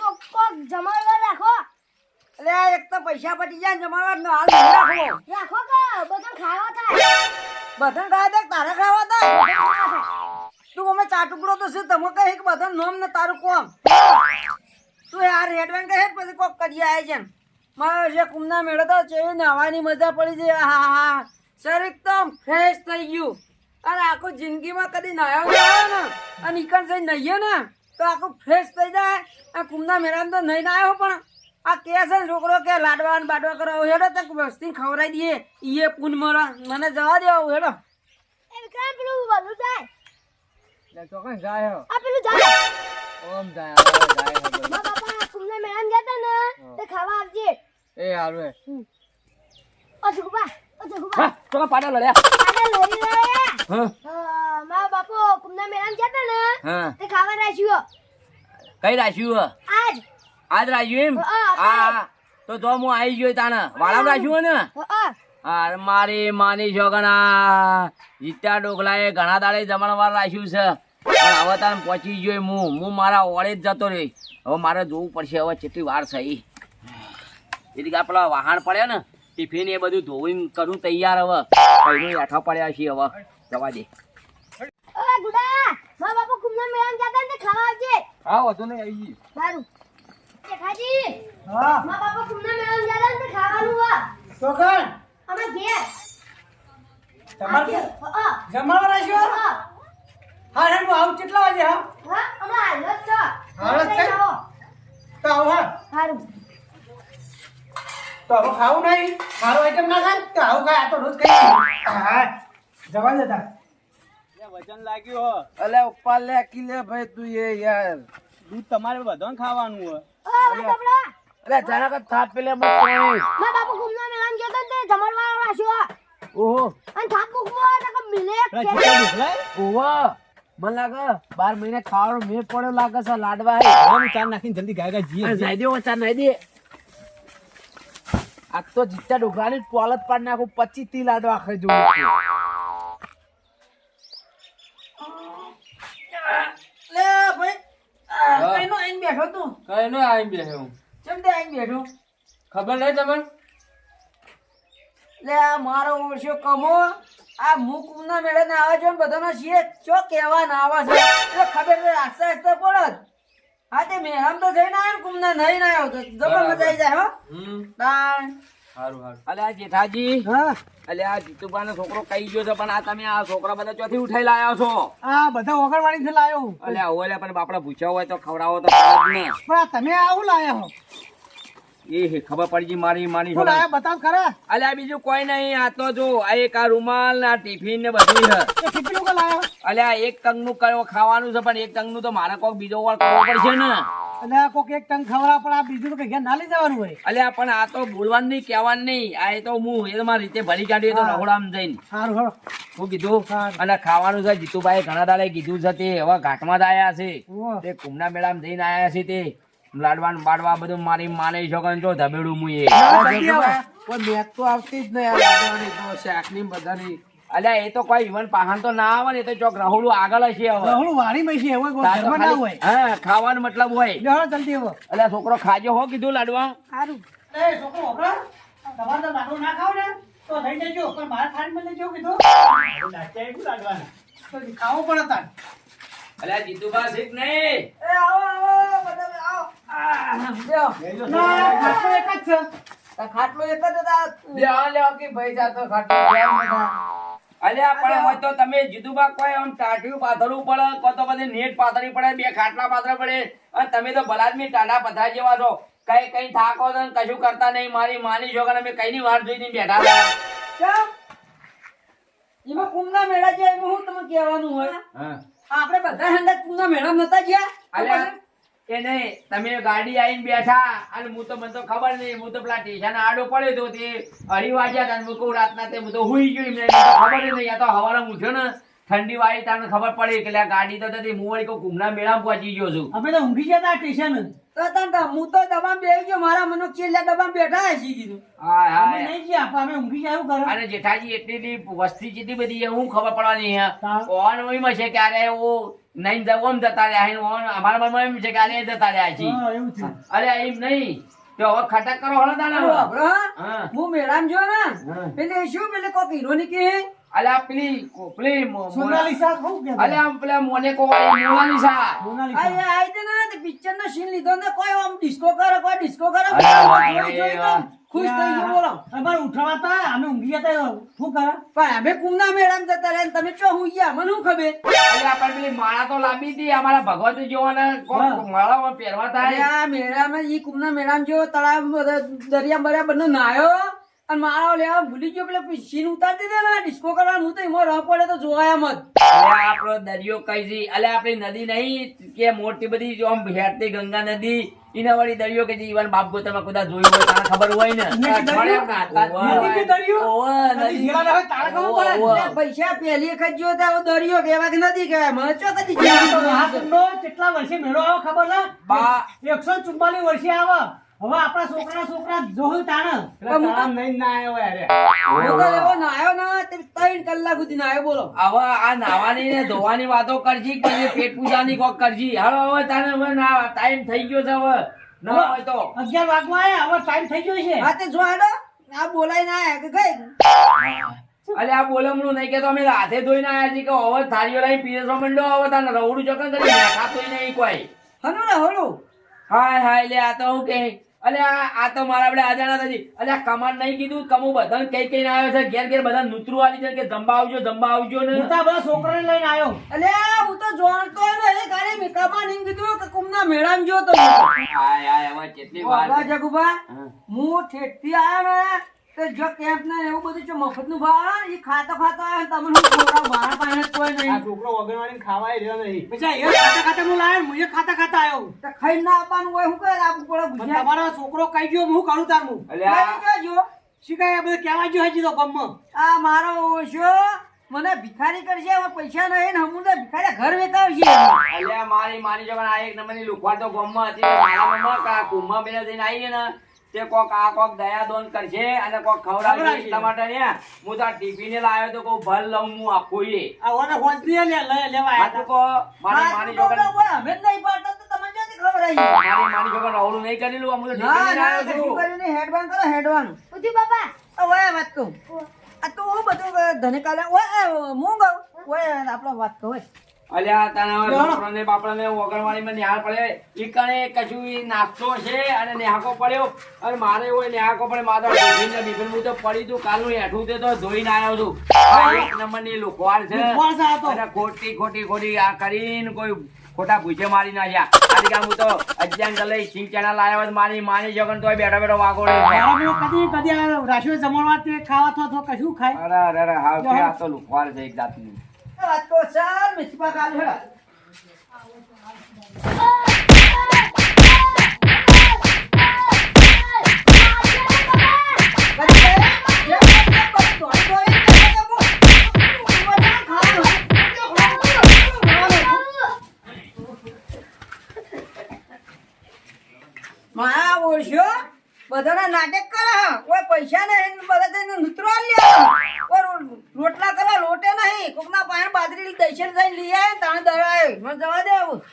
ચોખ્ખો જમાડવા રાખો. અરે એક તો પૈસા પટી જાય જમાડવા નો હાલ રાખો રાખો કે બધું ખાવા થાય? બધું ખાવા દે તારે ખાવા થાય. તું અમે ચા ટુકડો તો છે તમે કહે કે બધા નોમ ને તારું કોમ. તું યાર હેડવાન કહે પછી કોક કરી આવે છે મારો જે કુંભના મેળો તો ચેવી નાવાની મજા પડી છે. હા હા સર એકદમ ફ્રેશ થઈ ગયું. અને આખું જિંદગીમાં કદી નહાયો ને. અને નીકળ જઈ નહીએ ને? તો આખું ફ્રેશ થઈ જાય. આ કુંભના મેળામાં તો નહીં ના આવ્યો પણ આ કે છે ને છોકરો કે લાડવા ને બાડવા કરો હેડો તો વસ્તી ખવડાવી દઈએ. ઈએ પૂન મળે મને જવા દેવો હેડો. એ જાય. જાય આ પેલું જાય. ઓમ જાય જાય. બાપા કુંભના મેળામાં ગયા ને તે ખાવા આવજે. એ હારું હે ઓ જગુબા ઓ જગુબા. તો પાડા લડ્યા. આને લોરી લાયા હા. હા, મા બાપો કુંભના મેળામાં ગયા ને હા. તે ખાવા રાખ્યું કઈ રાખ્યું આજ. આજ રાખ્યું એમ? હા, તો તો હું આવી ગયો તાને વાળા રાખ્યું ને? હા મારી માની છોકરા જીત્યા ડોગલાએ ઘણા દાડે જમણવાર રાખ્યું છે. પણ હવે તાને પહોંચી ગયો હું. હું મારા ઓળે જ જતો રહી. હવે મારે જોવું પડશે હવે કેટલી વાર થઈ. એટલે કે પેલા વાહન પડ્યા ને. ટિફિન એ બધું ધોઈને કરું તૈયાર હવે. પહેલું હેઠા પડ્યા છીએ હવે. જવા દે. ઓ ગુડા મા બાપો કુંભના મેળામાં ગયા તા ને તે ખાવા આવજે. હા વધુ નહીં આવી સારું. જેઠાજી હા. મા બાપા કુંભના મેળામાં ગયા તા ને તે ખાવાનું હોય. ચોકન અમે ઘેર. તમારે હા. જમાડવા રાખ્યો? હા. હા રે હું આવું કેટલા વાગે હા? હા હમણાં હાલ જ છો. હાલ જ છે? આવો. તો આવો હા. સારું તો હવે ખાવું નહીં? મારો આઈટમ ના ખાય તો આવું ખાય આ તો રોજ ખાઈ હા જવા દેતા વચન લાગ્યું હો. અલે ઉપર લે કિલે ભાઈ તું એ યાર. દૂધ તમારે બધાને ખાવાનું હો અરે જરા કે થાપ પેલે મત કોઈ મા બાપુ ગુમના મેલાન ગયા તા ને તે જમણવાર રાખ્યો ઓહો. અન થાપ મૂકવો તો કે મિલે કે ઓવા મને લાગે બાર મહિને ખાવાનો મેં પડ્યો લાગે છે લાડવા હે. ચાર નાખીને જલ્દી ગાય ગાય જીએ. નાઈ દે ચાર નાઈ દે. આ તો જીતા ડોગરાની પોલત પાડ નાખું પચીસથી લાડવા ખાઈ જવું લે ભાઈ આ કઈનો આઈને બેઠો તું કઈ નો આવી બેઠો ચમ તે આઈને બેઠો? ખબર નહીં તમને? લે આ મારો ઓછો કમો આ મુકુમના મેળે ના આવે છે ને બધાના છીએ ચો કેવા ના આવે છે? એટલે ખબર છે આસ્તે આસ્તે પડત હા તે મેળામ તો જઈને આવ્યો ને કુમના નહીં ના આવ્યો તો. જબર મજા આવી જાય હો. હમ. તાણ અલે આ જેઠાજી. હા? અલે આ જીતુબાનો છોકરો કઈ ગયો છે? પણ આ તમે આ છોકરા બધા ચોથી ઉઠાઈ લાયા છો? આ બધા ઓગણવાડી થી લાયો અલે આવો પણ બાપડા ભૂખ્યા હોય તો ખવડાવો તો પણ તમે આવું લાયા હો? એ ખબર પડી મારી મારી બતાવ ખરા? અલે આ બીજું કોઈ નહીં આ તો જો આ એક આ રૂમાલ ના ટિફિન ને બધું છે. એ કેટલું કે લાયા. અલે આ એક ટંગનું કયો ખાવાનું છે પણ એક ટંગનું તો મારે કોક બીજો વાર કરવો પડશે ને. એટલે કોક એક ટંગ ખવડા પણ આ બીજું તો ઘેર ના લઈ જવાનું હોય. અલે પણ આ તો બોલવાનું નહીં કહેવાનું નહીં. આ તો હું એ મારી રીતે ભરી કાઢ્યું એ તો રહોડામાં જઈને. સારું હળો શું કીધું? અને ખાવાનું છે જીતુભાઈ ઘણા દાડે કીધું છે તે હવે ઘાટમાં જ આયા છે. તે કુંભના મેળામાં જઈને આયા છે તે. લાડવાન બાડવા બધું મારી માને છોકરા જો ધબેડું મું એ. મેચ તો આવતી જ નહીં શાકની બધાની. અલ્યા એ તો કોઈ ઈવન પાહન તો ના આવે ને એ તો ચોક રાહુલું આગળ હશે હવે. રહું વાળી માં છે ના હોય. હા ખાવાનો મતલબ હોય. એટલે જલ્દી હવે અલ્યા છોકરો ખાજો હો કીધું લાડવા. સારું એ છોકરો તમારે તો ના ખાવ ને તો થઈ જજો પણ મારા થાળીમાં લઈ જાઓ કીધું. નાચ્યા એ લાડવાના. તો ખાવું પડે તાર. અલ્યા જીતુભા શીખ નહીં. એ આવો આવો બધા આવો. જ જ. અલ્યા પણ હોય તો તમે કોઈ આમ ટાઢિયું પાથરવું પડે તો નેટ પાથરવી પડે બે ખાટલા પાથરવા પડે અને તમે તો ભલાદમી ટાઢા પથરા જેવા છો કઈ કઈ થાકો છો કશું કરતા નહીં મારી માની છો અમે કઈ ની વાર જોઈને બેઠા હતા એમાં કુંભના મેળા છે એમાં હું તમને કહેવાનું હોય હા આપણે બધા હંગાત કુંભના મેળા નતા ગયા એ નહીં તમે ગાડી આવીને બેઠા. અને હું તો મને તો ખબર નહીં હું તો પેલા સ્ટેશન આડો પડ્યો તો તે અઢી વાગ્યા હતા મૂકું રાતના તે હું તો હુઈ ગયો એમને ખબર નહીં. આ તો હવારે ઉઠ્યો ને ઠંડી વાળી તમને ખબર પડી કે આ ગાડી તો હતી હું વળી કોઈ કુંભના મેળામાં પહોંચી ગયો છું. અમે તો ઊંઘી ગયા હતા ટેશન તો તને હું તો ડબ્બામાં બેહી ગયો મારા મનો ચેલા ડબ્બામાં બેઠા હસી કીધું. હા અમે નહીં ગયા અમે ઊંઘી ગયા એવું કરો. અને જેઠાજી એટલી એટલી વસ્તી જેટલી બધી હું ખબર પડવાની હા. છે ઓન છે ક્યારે ઓ નહીં ઓમ જતા રહ્યા છે. ઓન અમારા મનમાં એમ છે કે આને જતા રહ્યા છે હા, એવું છે. અરે એમ નહીં તો હવે ખટક કરો હળો હા? મેળામાં જો ને. એટલે શું પેલે કોક હીરોની કે અલ્યા આ પેલી પેલી સોનાલિસા કહું કે અલે પેલા મોનેકો વાળી મોનાલિસા આઈ ને પિક્ચર નો સીન લીધો ને કોઈ આમ ડિસ્કો કરે કોઈ ડિસ્કો કરે ખુશ થઈ ગયો બોલો. અમારે ઉઠાવા તા, અમે ઊંઘી ગયા શું કરે? પણ અમે કુમના મેળામાં જતા રહ્યા તમે ચો હું ગયા મને શું ખબર? અલે આ પેલી માળા તો લાંબી હતી અમારા ભગવતી જોવાના માળામાં પહેરવા થાય. આ મેળામાં ઈ કુમના મેળામાં જો તળાવ બધા દરિયા બરિયા બંને નાયો અને માળાઓ લેવા ભૂલી ગયો પેલો સીન ઉતારી દીધો ને ડિસ્કો કરવા હું તો એમાં રહ પડે તો જોવાયા મત આપણો દરિયો કઈ છે અલે આપણી નદી નહીં કે મોટી બધી જો આમ હેરતી ગંગા નદી. ઈના વાળી દરિયો કે જીવન બાપ ગોતરમાં કુદા જોયું હોય તને ખબર હોય ને? પૈસા પહેલી વખત જો તો દરિયો કેવા કે નદી કેવાય મને ચો કેટલા વર્ષે મેળો આવે ખબર ના બા- એકસો ચુમ્માલીસ વર્ષે આવે. હવે આપણા છોકરા છોકરા જોયું તાણ? પણ નહીં ના આવ્યો યારે. હું તો એવો નાયો ના તે ત્રણ કલાક સુધી નાયો બોલો. હવે આ નાવાની ને ધોવાની વાતો કરજી કે પેટ પૂજાની કોક કરજી. હાલો હવે તારે હવે ના ટાઈમ થઈ ગયો છે હવે. ન હોય તો. અગિયાર વાગવા આયા હવે ટાઈમ થઈ ગયો છે. હા તે જો હેડો આ બોલાઈ ના આયા કે અલે આ નહીં કે તો અમે હાથે ધોઈને આયા છીએ કે હવે થાળીઓ લઈને પીરસવા માંડો? હવે તાને રવડું ચકન કરી ખાતોય નહીં કોઈ. હનું ને હળું હાય હાય લે આ તો હું કે અલે આ તો મારા આપણે અજાણા નથી અલે આ કમાન નહીં કીધું કમું બધાને કઈ કઈ આવ્યો છે ઘેર ઘેર બધા નૂતરું આવી છે કે જંબા આવજો જંબા આવજો ને. હું તો બધા છોકરાને લઈને આવ્યો. અલે હું તો જાણતો ને એ ગાડી મેકામાં નહીં કીધું કે કુમના મેળામાં જો તો. હાય હાય હવે કેટલી વાર જગુભા. હા. હું ઠેઠથી આવ્યો ને તો જો કેમ્પ ના એવું બધું છે મફતનું ભાવ એ ખાતો ખાતો આવે તમને હું ખવડાવું મારા પાસે કોઈ નહીં. છોકરો વગરવાળી ખાવાય રહ્યો નહીં. પછી એ ખાતા ખાતા હું લાવ્યો મુજે ખાતા ખાતા આવ્યો તો ખાઈ ના આપવાનું હોય હું કરે આપું પડે તમારો છોકરો કઈ ગયો હું કરું તાર હું? જો. શીખાય બધું કહેવા ગયો હજી તો ગમમાં આ મારો ઓછો મને ભિખારી કરશે હવે પૈસા નહીં ને હમું તો ભિખારી ઘર વેચાવશે. અલ્યા મારી મારી જવાના આ એક નંબરની લુખવાડ તો ગોમમાં હતી. મારા મમ્મા કા કુંભમાં પેલા જઈને આવી ને તે કોક આ કોક દયા દોન કરશે અને કોક ખવડાવશે. ટમાટર ને હું તો ટીપી ને લાવ્યો તો કહું ભલ લઉં હું આખું એ. આ ઓને હોંચી લે લે લેવા આ તો કો મારી માની છોકરા અમે જ નહીં પાડતા તો તમને ક્યાંથી ખબર આવી મારી માની છોકરા રવડું નહીં કરેલું હું તો ટીપી ને કશું છું. કર્યું નહીં હેડવાન કરો હેડવાન. ઉઠી બાપા. ઓય વાત કહું. આ તો બધું ધને કાલે ઓય હું ગઉ ઓય આપણો વાત કહું ઓય. અલ્યા તારા બાપડાને બાપડાને વગરવાળીમાં નિહાળ પડે. ઈ કણે કશું નાસ્તો છે અને નેહાકો પડ્યો. અને મારે હોય નેહાકો પડે. મારા ટિફિન બિફિન હું તો પડી તું કાલનું હેઠું તે તો ધોઈને આવ્યો છું. આ એક નંબરની લુખવાડ છે. લુખવાડ છે આ તો. અને ખોટી ખોટી ખોટી આ કરીને કોઈ ખોટા ભૂજે મારી નાખ્યા. આજે કામ હું તો અજ્ઞાન લઈ સિંગ ચણા લાવ્યો મારી માની જગન તો બેઠો બેઠો વાગો કદી કદી રાશિઓ જમણવાર તે ખાવા તો કશું ખાય? અરે અરે અરે આ તો લુખવાડ છે એક જાતની. આ વાત કહું ચાલ મિથપા કાલ હેડા બધાના નાટક કરે, હા. કોઈ પૈસા નહીં બધા જઈને નૂતરો લે. કોઈ રોટલા કરે લોટે નહીં. કોકના પાણી બાજરી દઈશન થઈને લઈ આવે તાણે દળાય મને જવા દે આવું.